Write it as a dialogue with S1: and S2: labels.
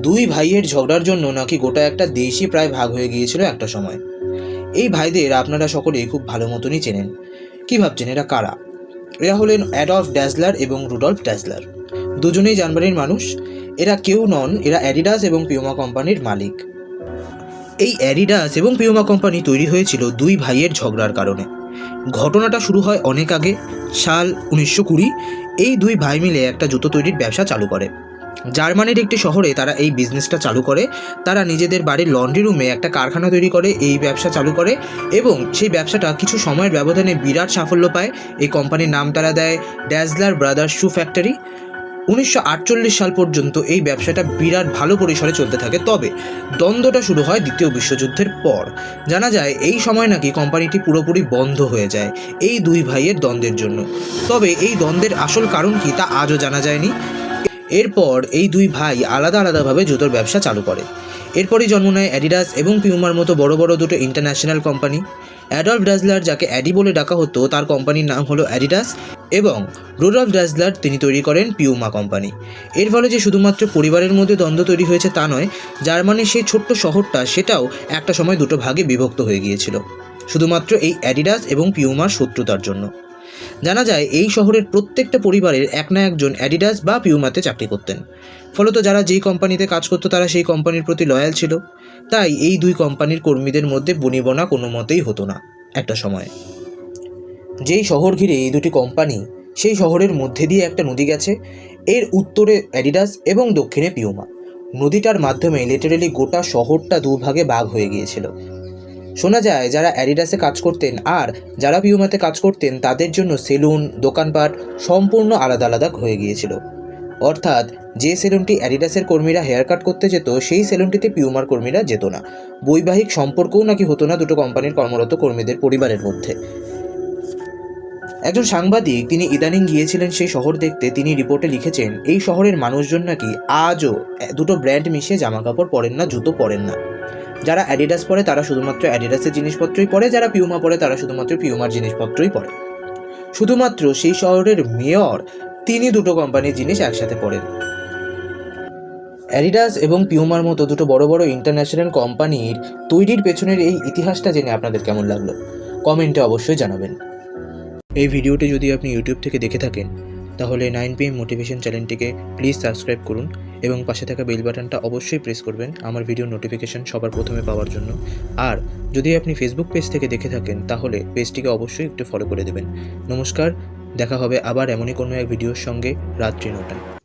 S1: দুই ভাইয়ের ঝগড়ার জন্য নাকি গোটা একটা দেশই প্রায় ভাগ হয়ে গিয়েছিল একটা সময়। এই ভাইদের আপনারা সকলেই খুব ভালো মতনই চেনেন। কি ভাবছেন, এরা কারা? এরা হলেন অ্যাডলফ ড্যাজলার এবং রুডলফ ড্যাজলার। দুজনেই জানবাড়ির মানুষ। এরা কেউ নন, এরা অ্যাডিডাস এবং পিওমা কোম্পানির মালিক। এই অ্যাডিডাস এবং পিওমা কোম্পানি তৈরি হয়েছিল দুই ভাইয়ের ঝগড়ার কারণে। ঘটনাটা শুরু হয় অনেক আগে, সাল উনিশশো কুড়ি। এই দুই ভাই মিলে একটা জুতো তৈরির ব্যবসা চালু করে। জার্মানির একটি শহরে তারা এই বিজনেসটা চালু করে। তারা নিজেদের বাড়ির লন্ড্রি রুমে একটা কারখানা তৈরি করে, এই ব্যবসা চালু করে এবং সেই ব্যবসাটা কিছু সময়ের ব্যবধানে বিরাট সাফল্য পায়। এই কোম্পানির নাম তারা দেয় ড্যাজলার ব্রাদার্স শু ফ্যাক্টরি উনিশশো আটচল্লিশ সাল পর্যন্ত এই ব্যবসাটা বিরাট ভালো পরিসরে চলতে থাকে। তবে দ্বন্দ্বটা শুরু হয় দ্বিতীয় বিশ্বযুদ্ধের পর। জানা যায় এই সময় নাকি কোম্পানিটি পুরোপুরি বন্ধ হয়ে যায় এই দুই ভাইয়ের দ্বন্দ্বের জন্য। তবে এই দ্বন্দ্বের আসল কারণ কি তা আজও জানা যায়নি। এরপর এই দুই ভাই আলাদা আলাদাভাবে জুতোর ব্যবসা চালু করে। এরপরই জন্ম নেয় অ্যাডিডাস এবং পিউমার মতো বড় বড় দুটো ইন্টারন্যাশনাল কোম্পানি। অ্যাডলফ ডাজলার যাকে অ্যাডি বলে ডাকা হতো, তার কোম্পানির নাম হলো অ্যাডিডাস এবং রুডলফ ডাজলার তিনি তৈরি করেন পিউমা কোম্পানি। এর ফলে যে শুধুমাত্র পরিবারের মধ্যে দ্বন্দ্ব তৈরি হয়েছে তা নয়, জার্মানির সেই ছোট্ট শহরটা সেটাও একটা সময় দুটো ভাগে বিভক্ত হয়ে গিয়েছিল। শুধুমাত্র এই অ্যাডিডাস এবং পিউমার শত্রুতার জন্য। জানা যায়, এই শহরের প্রত্যেকটা পরিবারের এক না একজন অ্যাডিডাস বা পিউমাতে চাকরি করতেন। ফলত যারা যেই কোম্পানিতে কাজ করতো, তারা সেই কোম্পানির প্রতি লয়াল ছিল। তাই এই দুই কোম্পানির কর্মীদের মধ্যে বনিবনা কোনো মতেই হতো না একটা সময়। যেই শহর ঘিরে এই দুটি কোম্পানি, সেই শহরের মধ্যে দিয়ে একটা নদী গেছে। এর উত্তরে অ্যাডিডাস এবং দক্ষিণে পিউমা নদীটার মাধ্যমে লিটারেলি গোটা শহরটা দুভাগে ভাগ হয়ে গিয়েছিল। শোনা যায়, যারা অ্যাডিডাসে কাজ করতেন আর যারা পিউমাতে কাজ করতেন, তাদের জন্য সেলুন, দোকানপাট সম্পূর্ণ আলাদা আলাদা হয়ে গিয়েছিল। অর্থাৎ, যে সেলুনটি অ্যাডিডাসের কর্মীরা হেয়ার কাট করতে যেত, সেই সেলুনটিতে পিউমার কর্মীরা যেত না। বৈবাহিক সম্পর্কও নাকি হতো না দুটো কোম্পানির কর্মরত কর্মীদের পরিবারের মধ্যে। একজন সাংবাদিক তিনি ইদানিং গিয়েছিলেন সেই শহর দেখতে। তিনি রিপোর্টে লিখেছেন, এই শহরের মানুষজন নাকি আজও দুটো ব্র্যান্ড মিশিয়ে জামা কাপড় পরেন না, জুতো পরেন না। যারা অ্যাডিডাস পরে, তারা শুধুমাত্র অ্যাডিডাসের জিনিসপত্রই পরে, যারা পিউমা পরে, তারা শুধুমাত্র পিউমার জিনিসপত্রই পরে। শুধুমাত্র সেই শহরের মেয়র, তিনি দুটো কোম্পানির জিনিস একসাথে পরেন। অ্যাডিডাস এবং পিউমার মতো দুটো বড় বড় ইন্টারন্যাশনাল কোম্পানির তৈরির পেছনের এই ইতিহাসটা জেনে আপনাদের কেমন লাগল, কমেন্টে অবশ্যই জানাবেন। এই ভিডিওটি যদি আপনি ইউটিউব থেকে দেখে থাকেন, তাহলে নাইন পিএম মোটিভেশন চ্যানেলটিকে প্লিজ সাবস্ক্রাইব করুন। এবং পাশে থাকা বেল বাটনটা অবশ্যই প্রেস করবেন আমার ভিডিও নোটিফিকেশান সবার প্রথমে পাওয়ার জন্য। আর যদি আপনি ফেসবুক পেজ থেকে দেখে থাকেন, তাহলে পেজটিকে অবশ্যই একটু ফলো করে দেবেন। নমস্কার, দেখা হবে আবার এমনই কোনো এক ভিডিওর সঙ্গে রাত্রি নটায়।